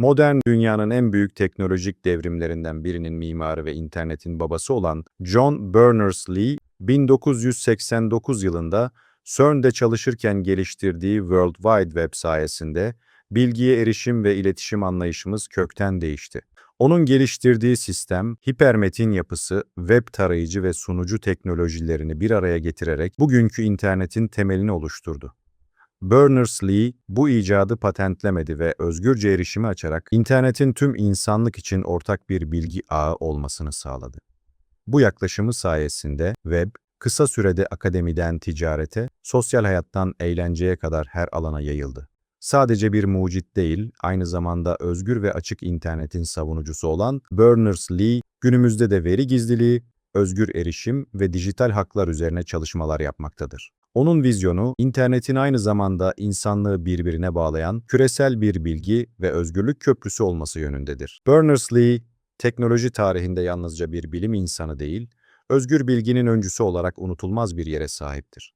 Modern dünyanın en büyük teknolojik devrimlerinden birinin mimarı ve internetin babası olan John Berners-Lee, 1989 yılında CERN'de çalışırken geliştirdiği World Wide Web sayesinde bilgiye erişim ve iletişim anlayışımız kökten değişti. Onun geliştirdiği sistem, hipermetin yapısı, web tarayıcı ve sunucu teknolojilerini bir araya getirerek bugünkü internetin temelini oluşturdu. Berners-Lee bu icadı patentlemedi ve özgürce erişimi açarak internetin tüm insanlık için ortak bir bilgi ağı olmasını sağladı. Bu yaklaşımı sayesinde web, kısa sürede akademiden ticarete, sosyal hayattan eğlenceye kadar her alana yayıldı. Sadece bir mucit değil, aynı zamanda özgür ve açık internetin savunucusu olan Berners-Lee, günümüzde de veri gizliliği, özgür erişim ve dijital haklar üzerine çalışmalar yapmaktadır. Onun vizyonu, internetin aynı zamanda insanlığı birbirine bağlayan küresel bir bilgi ve özgürlük köprüsü olması yönündedir. Berners-Lee, teknoloji tarihinde yalnızca bir bilim insanı değil, özgür bilginin öncüsü olarak unutulmaz bir yere sahiptir.